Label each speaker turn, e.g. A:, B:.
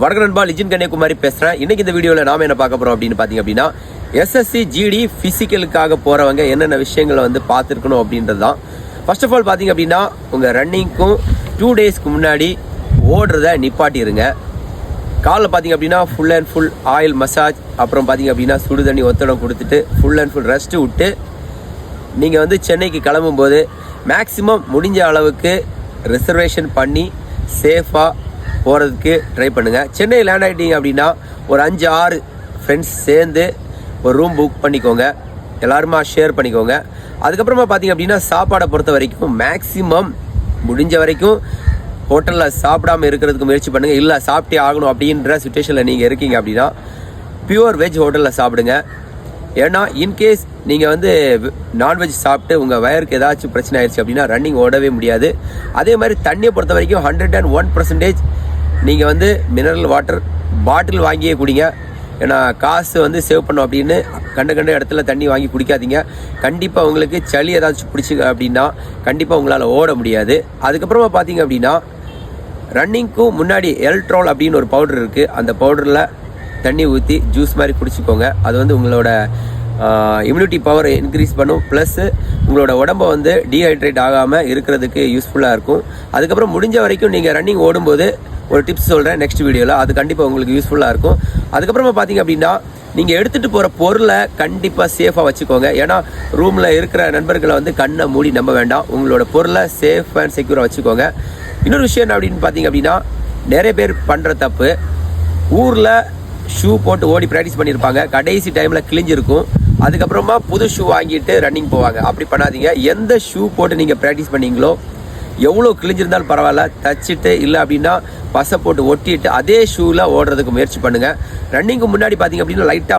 A: வணக்கம் நண்பா லிஜின் கன்னியாகுமாரி பேசுகிறேன் இன்னைக்கு இந்த வீடியோவில் நாம் என்ன பார்க்க போகிறோம் அப்படின்னு பார்த்தீங்க அப்படின்னா எஸ்எஸ்சி ஜிடி ஃபிசிக்கலுக்காக போகிறவங்க என்னென்ன விஷயங்களை வந்து பார்த்துருக்கணும் அப்படின்றது தான் ஃபர்ஸ்ட் ஆஃப் ஆல் பார்த்தீங்க அப்படின்னா உங்கள் ரன்னிங்க்கும் டூ டேஸ்க்கு முன்னாடி ஓடுறத நிப்பாட்டிடுங்க காலைல பார்த்தீங்க அப்படின்னா full and full oil massage அப்புறம் பார்த்தீங்க அப்படின்னா சுடு தண்ணி ஒத்தடம் கொடுத்துட்டு ஃபுல் அண்ட் ஃபுல் ரெஸ்ட்டு விட்டு நீங்கள் வந்து சென்னைக்கு கிளம்பும்போது மேக்ஸிமம் முடிஞ்ச அளவுக்கு ரிசர்வேஷன் பண்ணி சேஃபாக போகிறதுக்கு ட்ரை பண்ணுங்கள் சென்னை லேண்ட் ஆகிட்டீங்க அப்படின்னா ஒரு அஞ்சு ஆறு ஃப்ரெண்ட்ஸ் சேர்ந்து ஒரு ரூம் புக் பண்ணிக்கோங்க. எல்லாருமா ஷேர் பண்ணிக்கோங்க. அதுக்கப்புறமா பார்த்தீங்க அப்படின்னா சாப்பாடை பொறுத்த வரைக்கும் மேக்ஸிமம் முடிஞ்ச வரைக்கும் ஹோட்டலில் சாப்பிடாம இருக்கிறதுக்கு முயற்சி பண்ணுங்கள் இல்லை சாப்பிட்டே ஆகணும் அப்படின்ற சுச்சுவேஷனில் நீங்கள் இருக்கீங்க அப்படின்னா பியூர் வெஜ் ஹோட்டலில் சாப்பிடுங்க. ஏன்னா இன்கேஸ் நீங்கள் வந்து நான்வெஜ் சாப்பிட்டு உங்கள் வயருக்கு ஏதாச்சும் பிரச்சனை ஆயிடுச்சு அப்படின்னா ரன்னிங் ஓடவே முடியாது. அதே மாதிரி தண்ணியை பொறுத்த வரைக்கும் ஹண்ட்ரட் அண்ட் ஒன் பர்சன்டேஜ் நீங்கள் வந்து மினரல் வாட்டர் பாட்டில் வாங்கியே குடிங்க. ஏன்னா காசு வந்து சேவ் பண்ணும் அப்படின்னு கண்ட கண்ட இடத்துல தண்ணி வாங்கி குடிக்காதீங்க. கண்டிப்பாக உங்களுக்கு சளி ஏதாச்சும் பிடிச்சி அப்படின்னா கண்டிப்பாக உங்களால் ஓட முடியாது. அதுக்கப்புறமா பார்த்தீங்க அப்படின்னா ரன்னிங்க்கும் முன்னாடி எல்ட்ரோல் அப்படின்னு ஒரு பவுடர் இருக்குது அந்த பவுடரில் தண்ணி ஊற்றி ஜூஸ் மாதிரி குடிச்சிக்கோங்க. அது வந்து உங்களோட இம்யூனிட்டி பவர் இன்க்ரீஸ் பண்ணும். ப்ளஸ்ஸு உங்களோட உடம்ப வந்து டீஹைட்ரேட் ஆகாமல் இருக்கிறதுக்கு யூஸ்ஃபுல்லாக இருக்கும். அதுக்கப்புறம் முடிஞ்ச வரைக்கும் நீங்கள் ரன்னிங் ஓடும்போது ஒரு டிப்ஸ் சொல்கிறேன் நெக்ஸ்ட் வீடியோவில் அது கண்டிப்பாக உங்களுக்கு யூஸ்ஃபுல்லாக இருக்கும். அதுக்கப்புறமா பார்த்தீங்க அப்படின்னா நீங்கள் எடுத்துகிட்டு போகிற பொருளை கண்டிப்பாக சேஃபாக வச்சுக்கோங்க. ஏன்னா ரூமில் இருக்கிற நண்பர்களை வந்து கண்ணை மூடி நம்ப வேண்டாம். உங்களோட பொருளை சேஃப் அண்ட் செக்யூராக வச்சுக்கோங்க. இன்னொரு விஷயம் என்ன அப்படின்னு பார்த்தீங்க அப்படின்னா நிறைய பேர் பண்ணுற தப்பு. ஊரில் ஷூ போட்டு ஓடி ப்ராக்டிஸ் பண்ணியிருப்பாங்க கடைசி டைமில் கிழிஞ்சிருக்கும். அதுக்கப்புறமா புது ஷூ வாங்கிட்டு ரன்னிங் போவாங்க. அப்படி பண்ணாதீங்க. எந்த ஷூ போட்டு நீங்கள் ப்ராக்டிஸ் பண்ணீங்களோ எவ்வளோ கிழிஞ்சிருந்தாலும் பரவாயில்ல. தச்சுட்டு இல்லை அப்படின்னா பசை போட்டு ஒட்டிட்டு அதே ஷூவில் ஓடுறதுக்கு முயற்சி பண்ணுங்கள் ரன்னிங்க்கு முன்னாடி பார்த்தீங்க அப்படின்னா லைட்டாக